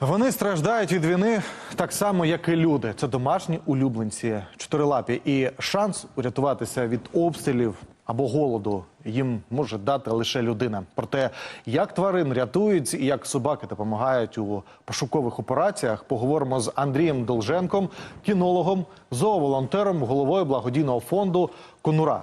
Вони страждають від війни так само, як і люди. Це домашні улюбленці чотирилапі. І шанс урятуватися від обстрілів або голоду їм може дати лише людина. Про те, як тварин рятують і як собаки допомагають у пошукових операціях, поговоримо з Андрієм Долженком, кінологом, зооволонтером, головою благодійного фонду Конура.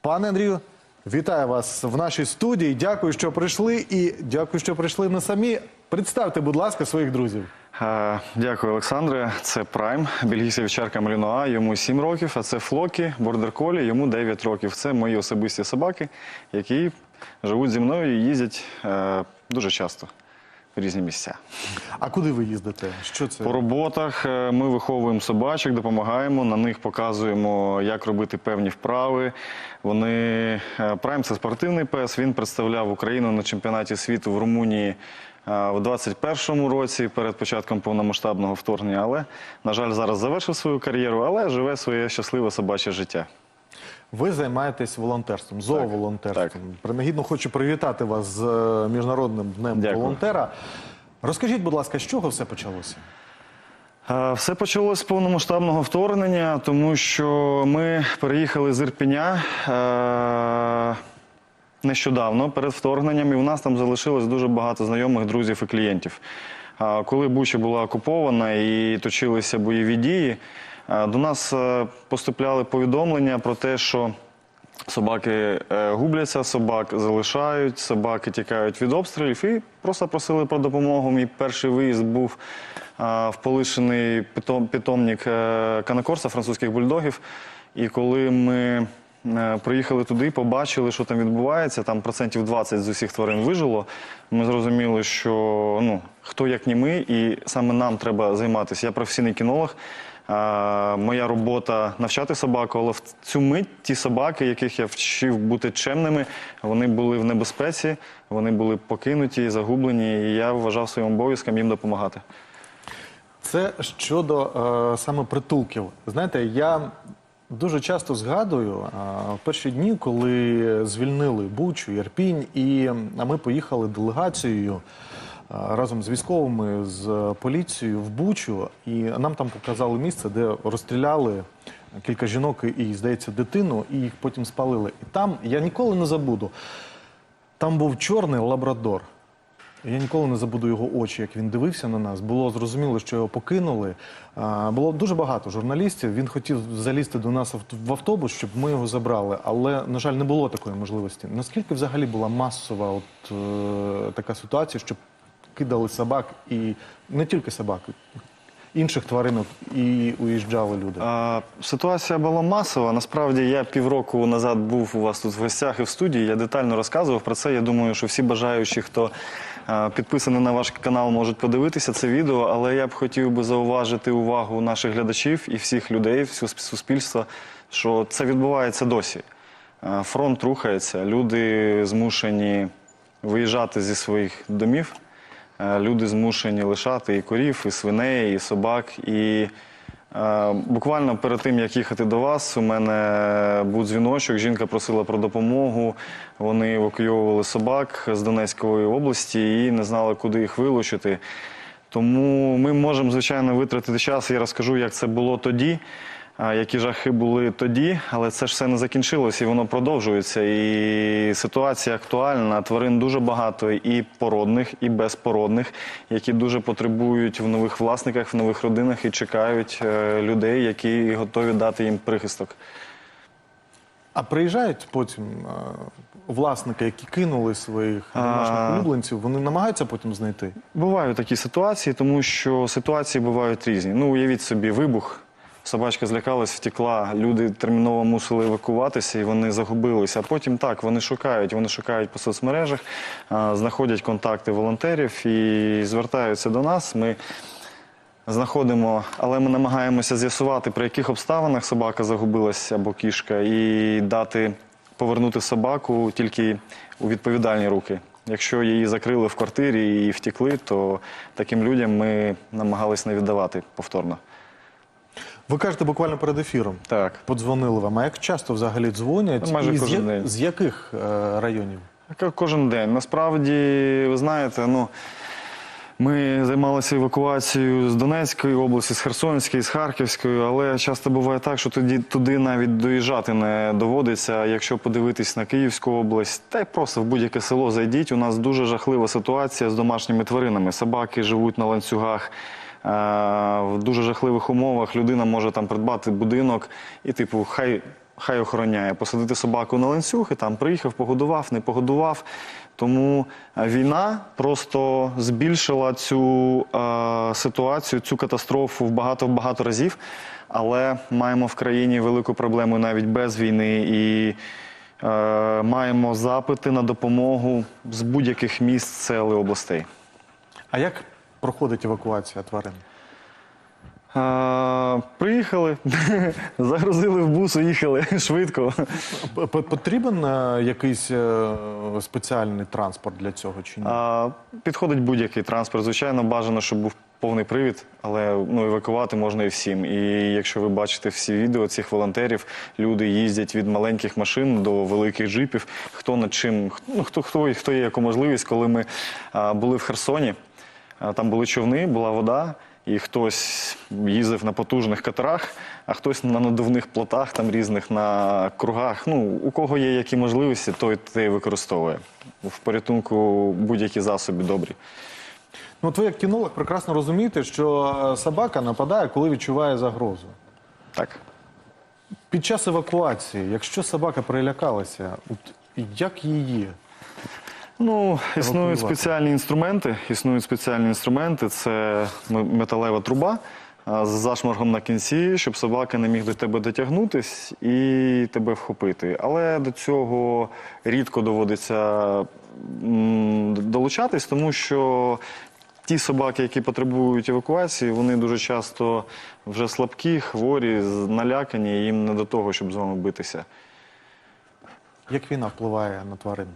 Пане Андрію, вітаю вас в нашій студії. Дякую, що прийшли, і дякую, що прийшли не самі. Представте, будь ласка, своїх друзів. Е, Дякую, Олександре. Це Прайм, бельгійська вівчарка Малінуа, йому 7 років, а це Флокі, бордер колі, йому 9 років. Це мої особисті собаки, які живуть зі мною і їздять е, дуже часто в різні місця. А куди ви їздите? Що це? По роботах е, ми виховуємо собачок, допомагаємо, на них показуємо, як робити певні вправи. Вони е, Прайм це спортивний пес. Він представляв Україну на чемпіонаті світу в Румунії у 21-му році перед початком повномасштабного вторгнення. Але, на жаль, зараз завершив свою кар'єру, але живе своє щасливе собаче життя. Ви займаєтесь волонтерством, зооволонтерством. Принагідно хочу привітати вас з е, міжнародним днем Дякую. волонтера. Розкажіть, будь ласка, з чого все почалося? Е, Все почалося з повномасштабного вторгнення, тому що ми переїхали з Ірпеня е, нещодавно перед вторгненням, і в нас там залишилось дуже багато знайомих, друзів і клієнтів. Коли Буча була окупована і точилися бойові дії, до нас е, поступляли повідомлення про те, що Собаки е, губляться, собак залишають, собаки тікають від обстрілів і просто просили про допомогу. Мій перший виїзд був в полишений питомник е, Канакорса, французьких бульдогів. І коли ми приїхали туди, побачили, що там відбувається, там процентів 20 з усіх тварин вижило. Ми зрозуміли, що ну, хто як не ми, і саме нам треба займатися. Я професійний кінолог. А, Моя робота навчати собаку, але в цю мить ті собаки, яких я вчив бути чемними, вони були в небезпеці, вони були покинуті, загублені, і я вважав своїм обов'язком їм допомагати. Це щодо е, саме притулків. Знаєте, я дуже часто згадую перші дні, коли звільнили Бучу, Ірпінь, і ми поїхали делегацією разом з військовими, з поліцією в Бучу, і нам там показали місце, де розстріляли кілька жінок і, здається, дитину, і їх потім спалили. І там я ніколи не забуду. Там був чорний лабрадор. Я ніколи не забуду його очі, як він дивився на нас. Було зрозуміло, що його покинули. Було дуже багато журналістів. Він хотів залізти до нас в автобус, щоб ми його забрали. Але, на жаль, не було такої можливості. Наскільки взагалі була масова от, е, така ситуація, що кидали собак і не тільки собак, інших тваринок і уїжджали люди? А, Ситуація була масова. Насправді я півроку назад був у вас тут в гостях і в студії. Я детально розказував про це. Я думаю, що всі бажаючі, хто а, підписаний на ваш канал, можуть подивитися це відео. Але я б хотів би зауважити увагу наших глядачів і всіх людей, всього суспільства, що це відбувається досі. Фронт рухається, люди змушені виїжджати зі своїх домів. Люди змушені лишати і корів, і свиней, і собак. І буквально перед тим, як їхати до вас, у мене був дзвіночок. Жінка просила про допомогу. Вони евакуйовували собак з Донецької області і не знали, куди їх вилучити. Тому ми можемо, звичайно, витратити час. Я розкажу, як це було тоді, які жахи були тоді, але це ж все не закінчилось і воно продовжується. І ситуація актуальна. Тварин дуже багато і породних, і безпородних, які дуже потребують в нових власниках, в нових родинах і чекають е, людей, які готові дати їм прихисток. А приїжджають потім е, власники, які кинули своїх домашніх улюбленців, вони намагаються потім знайти. Бувають такі ситуації, тому що ситуації бувають різні. Ну, уявіть собі, вибух. Собачка злякалась, втекла, люди терміново мусили евакуватися і вони загубилися. А потім так, вони шукають, вони шукають по соцмережах, знаходять контакти волонтерів і звертаються до нас. Ми знаходимо, але ми намагаємося з'ясувати, при яких обставинах собака загубилась або кішка, і дати повернути собаку тільки у відповідальні руки. Якщо її закрили в квартирі і втекли, то таким людям ми намагались не віддавати повторно. Ви кажете буквально перед ефіром. Так. Подзвонили вам. А як часто взагалі дзвонять? Ну, майже і з, кожен я- день. з яких е, районів? Кожен день. Насправді, ви знаєте, ну Ми займалися евакуацією з Донецької області, з Херсонської, з Харківської, але часто буває так, що тоді туди навіть доїжджати не доводиться. Якщо подивитись на Київську область, та й просто в будь-яке село зайдіть. У нас дуже жахлива ситуація з домашніми тваринами. Собаки живуть на ланцюгах. Е, В дуже жахливих умовах людина може там придбати будинок і, типу, хай, хай охороняє, посадити собаку на ланцюг і там приїхав, погодував, не погодував. Тому е, війна просто збільшила цю е, ситуацію, цю катастрофу в багато багато разів. Але маємо в країні велику проблему навіть без війни і е, маємо запити на допомогу з будь-яких міст, сел і областей. А як проходить евакуація тварин? Приїхали, загрузили в бус, уїхали швидко. П- Потрібен е, якийсь е, спеціальний транспорт для цього чи ні? А, підходить будь-який транспорт. Звичайно, бажано, щоб був повний привід, але ну, евакувати можна і всім. І якщо ви бачите всі відео цих волонтерів, люди їздять від маленьких машин до великих джипів. Хто над чим, ну, хто, хто, хто є яку можливість, коли ми а, були в Херсоні, там були човни, була вода. І хтось їздив на потужних катерах, а хтось на надувних плотах, там різних на кругах. Ну, у кого є які можливості, той те використовує. В порятунку будь-які засоби добрі. Ну, от ви як кінолог прекрасно розумієте, що е, собака нападає, коли відчуває загрозу. Так. Під час евакуації, якщо собака перелякалася, от як її? Ну, існують спеціальні інструменти. Існують спеціальні інструменти. Це металева труба з зашморгом на кінці, щоб собака не міг до тебе дотягнутись і тебе вхопити. Але до цього рідко доводиться долучатись, тому що ті собаки, які потребують евакуації, вони дуже часто вже слабкі, хворі, налякані, і їм не до того, щоб з вами битися. Як війна впливає на тварин?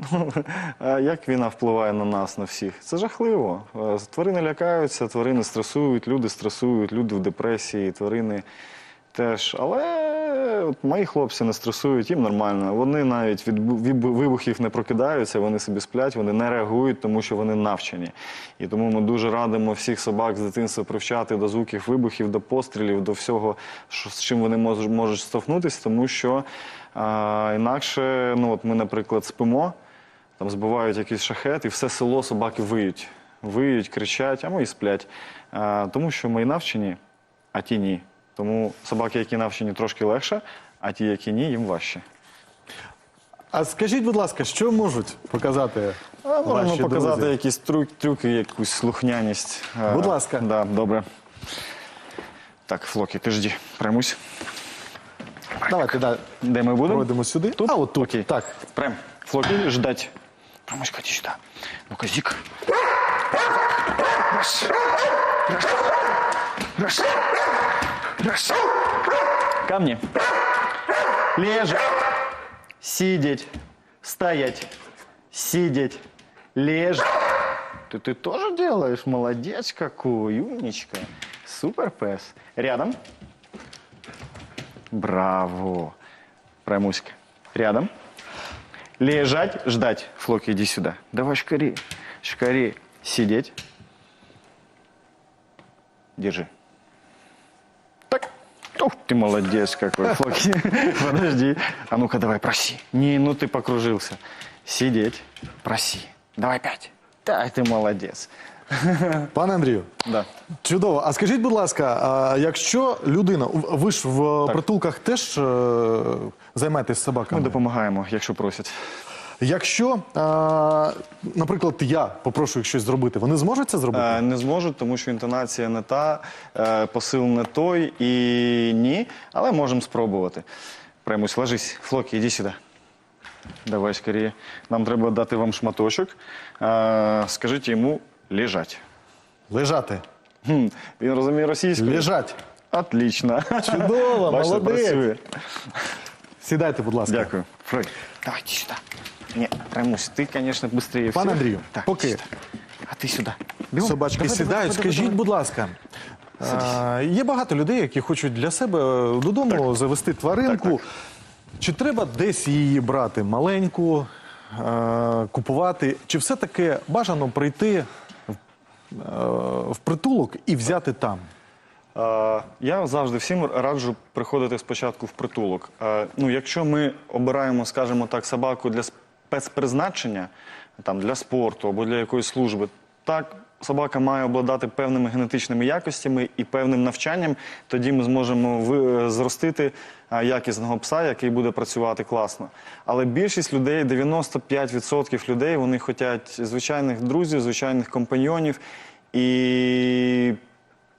Як війна впливає на нас, на всіх? Це жахливо. Е, Тварини лякаються, тварини стресують, люди стресують, люди в депресії, тварини теж. Але от мої хлопці не стресують, їм нормально. Вони навіть від бу- від бу- вибухів не прокидаються, вони собі сплять, вони не реагують, тому що вони навчені. І тому ми дуже радимо всіх собак з дитинства привчати до звуків вибухів, до пострілів, до всього, що, з чим вони мож- можуть стовхнутися, тому що а, інакше, ну от ми, наприклад, спимо. Там збивають якийсь шахет, і все село собаки виють. Виють, кричать, а ми і сплять. А, тому що ми навчені, а ті ні. Тому собаки, які навчені, трошки легше, а ті, які ні, їм важче. А скажіть, будь ласка, що можуть показати? А можемо ваші показати друзі? якісь трюк, трюки, якусь слухняність. Будь ласка. Да, добре. Так, Флокі, ти жді, прямусь. Давайте да, Де ми будемо? пройдемо сюди. Тут? А от тут. Окей. Так. Прям. Флоки, ждать. Промочка, иди сюда. Ну-ка, зик. Раз. Раз. Раз. Раз. Ко мне. Лежать. Сидеть. Стоять. Сидеть. Лежать. Ты, ты тоже делаешь? Молодец какой, умничка. Супер пес. Рядом. Браво. Прямуська. Рядом. Лежать, ждать. Флоки, иди сюда. Давай шкари. Шкари. Сидеть. Держи. Так. Ух, ты молодец какой, Флоки. Подожди. А ну-ка давай, проси. Не, ну ты покружился. Сидеть. Проси. Давай пять. Да, ты молодец. Пане Андрію, Да. чудово. А скажіть, будь ласка, а якщо людина, ви ж в притулках теж е, займаєтесь Ми собаками? допомагаємо, якщо просять. Якщо, наприклад, я попрошу їх щось зробити, вони зможуть це зробити? Е, Не зможуть, тому що інтонація не та, е, посил не той і ні, але можемо спробувати. Праймусь, ложись. Флокі, іди сюди. Давай скоріше. Нам треба дати вам шматочок. Е, Скажіть йому лежать. Лежати. Хм, Він розуміє російську? Лежать. Отлично. Чудово, Бачите, молодець. працює. Сідайте, будь ласка. Дякую. Фрой, давай иди сюда. Не, Праймусь, ты, конечно, быстрее Пан всех. Андрію, Так, поки иди сюда. А ти сюди. Бігом. Собачки Давай, давай, сідають. давай, давай, Скажіть, давай. будь ласка, а, є багато людей, які хочуть для себе додому завести тваринку. Так, так. Чи треба десь її брати маленьку, е, купувати, чи все-таки бажано прийти в, е, притулок і взяти там? Е, Я завжди всім раджу приходити спочатку в притулок. Е, Ну, якщо ми обираємо, скажімо так, собаку для спецпризначення, там для спорту або для якоїсь служби, так. Собака має обладати певними генетичними якостями і певним навчанням. Тоді ми зможемо ви- зростити е, якісного пса, який буде працювати класно. Але більшість людей, 95% людей, вони хочуть звичайних друзів, звичайних компаньйонів. І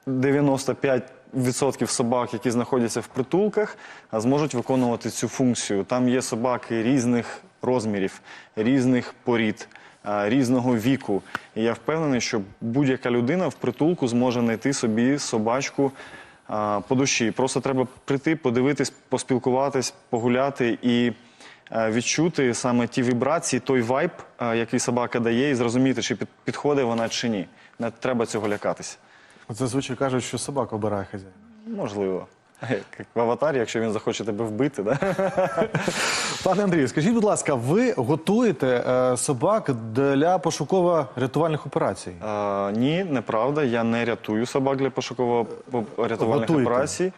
95% собак, які знаходяться в притулках, зможуть виконувати цю функцію. Там є собаки різних розмірів, різних порід, різного віку. І я впевнений, що будь-яка людина в притулку зможе знайти собі собачку по душі. Просто треба прийти, подивитись, поспілкуватись, погуляти і е, відчути саме ті вібрації, той вайб, е, який собака дає, і зрозуміти, чи підходить вона чи ні. Не треба цього лякатися. Зазвичай кажуть, що собака обирає хазяїна. Можливо. Як в аватарі, якщо він захоче тебе вбити, да? Пане Андрію, скажіть, будь ласка, ви готуєте е, собак для пошуково-рятувальних операцій? Е, ні, неправда. Я не рятую собак для пошуково-рятувальних Готуєте? операцій.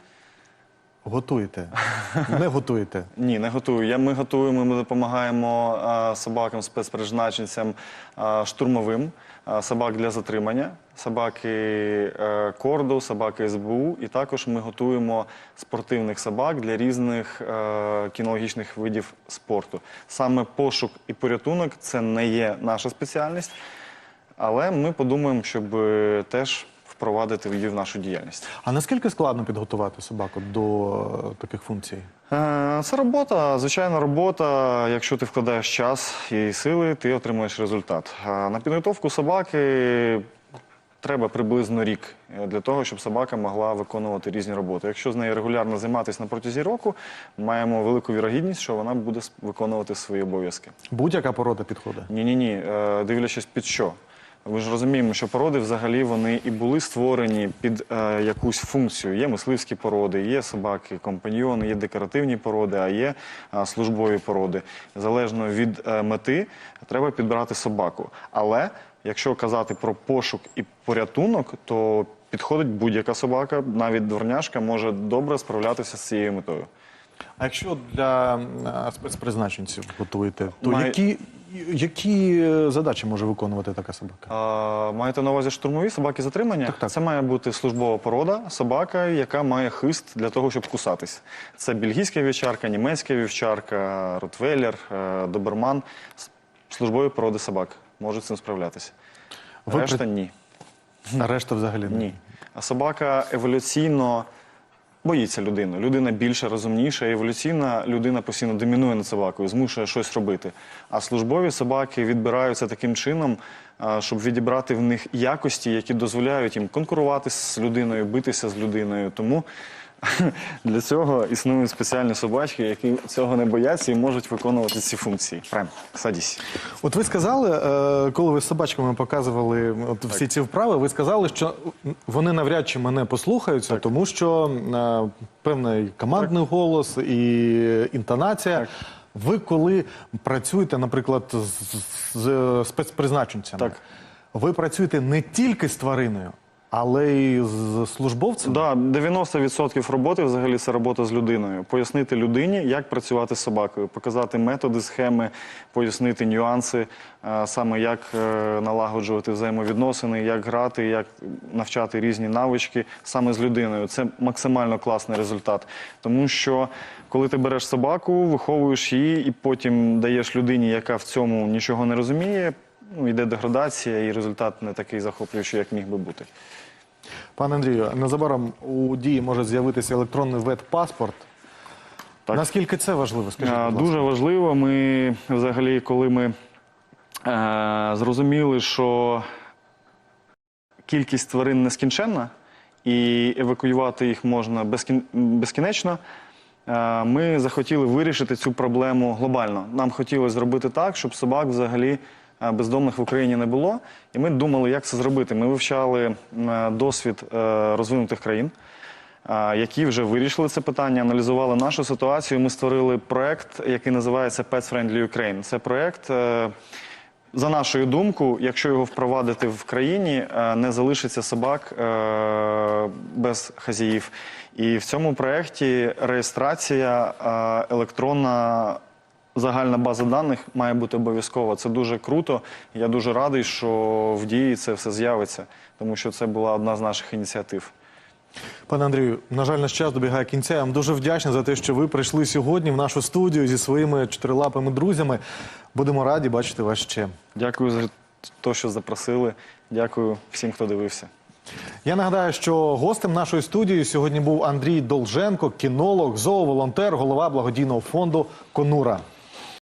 Готуєте? Не готуєте? Ні, не готую. Я, ми готуємо, ми допомагаємо а, собакам, спецпризначенцям а, штурмовим, а, собак для затримання, собаки е, корду, собаки СБУ. І також ми готуємо спортивних собак для різних е, кінологічних видів спорту. Саме пошук і порятунок це не є наша спеціальність, але ми подумаємо, щоб е, теж впровадити її в нашу діяльність. А наскільки складно підготувати собаку до е, таких функцій? Е, Це робота, звичайна робота. Якщо ти вкладаєш час і сили, ти отримуєш результат. На підготовку собаки треба приблизно рік е, для того, щоб собака могла виконувати різні роботи. Якщо з нею регулярно займатися на протязі року, маємо велику вірогідність, що вона буде виконувати свої обов'язки. Будь-яка порода підходить. Ні, ні, ні. Дивлячись під що. Ми ж розуміємо, що породи взагалі вони і були створені під е, якусь функцію. Є мисливські породи, є собаки, компаньйони, є декоративні породи, а є е, службові породи. Залежно від е, мети, треба підбирати собаку. Але якщо казати про пошук і порятунок, то підходить будь-яка собака, навіть дворняшка може добре справлятися з цією метою. А якщо для е, спецпризначенців готуєте, то Має- які, які е, задачі може виконувати така собака? А, маєте на увазі штурмові собаки затримання? Так, так. Це має бути службова порода, собака, яка має хист для того, щоб кусатись. Це бельгійська вівчарка, німецька вівчарка, ротвейлер, е, доберман. С- Службові породи собак можуть з цим справлятися. Ви Решта при- ні. А решта взагалі не? Ні. А собака еволюційно боїться людину. Людина більша, розумніша. Еволюційна людина постійно домінує над собакою, змушує щось робити. А службові собаки відбираються таким чином, щоб відібрати в них якості, які дозволяють їм конкурувати з людиною, битися з людиною. Тому для цього існують спеціальні собачки, які цього не бояться і можуть виконувати ці функції. Прям, садись. От ви сказали, е, коли ви з собачками показували от всі ці вправи, ви сказали, що вони навряд чи мене послухаються, тому що е, певний командний голос і інтонація. Ви коли працюєте, наприклад, з, з спецпризначенцями, Так. ви працюєте не тільки з твариною, але й з службовцем. Да, 90% роботи взагалі це робота з людиною. Пояснити людині, як працювати з собакою, показати методи, схеми, пояснити нюанси, е, саме як е, налагоджувати взаємовідносини, як грати, як навчати різні навички саме з людиною. Це максимально класний результат. Тому що коли ти береш собаку, виховуєш її і потім даєш людині, яка в цьому нічого не розуміє, ну, йде деградація, і результат не такий захоплюючий, як міг би бути. Пане Андрію, незабаром у дії може з'явитися електронний ветпаспорт. Так. Наскільки це важливо? Скажіть, будь ласка. Дуже важливо. Ми взагалі, коли ми е, зрозуміли, що кількість тварин нескінченна і евакуювати їх можна безкін... безкінечно. е, Ми захотіли вирішити цю проблему глобально. Нам хотілося зробити так, щоб собак взагалі е, бездомних в Україні не було. І ми думали, як це зробити. Ми вивчали е, досвід е, розвинутих країн. які вже вирішили це питання, аналізували нашу ситуацію. Ми створили проект, який називається Pets Friendly Ukraine. Це проект. е, за нашою думкою, якщо його впровадити в країні, е, не залишиться собак е, без хазяїв. І в цьому проєкті реєстрація е, електронна загальна база даних має бути обов'язкова. Це дуже круто. Я дуже радий, що в дії це все з'явиться, тому що це була одна з наших ініціатив. Пане Андрію, на жаль, наш час добігає кінця. Я вам дуже вдячний за те, що ви прийшли сьогодні в нашу студію зі своїми чотирилапими друзями. Будемо раді бачити вас ще. Дякую за те, що запросили. Дякую всім, хто дивився. Я нагадаю, що гостем нашої студії сьогодні був Андрій Долженко, кінолог, зооволонтер, голова благодійного фонду Конура.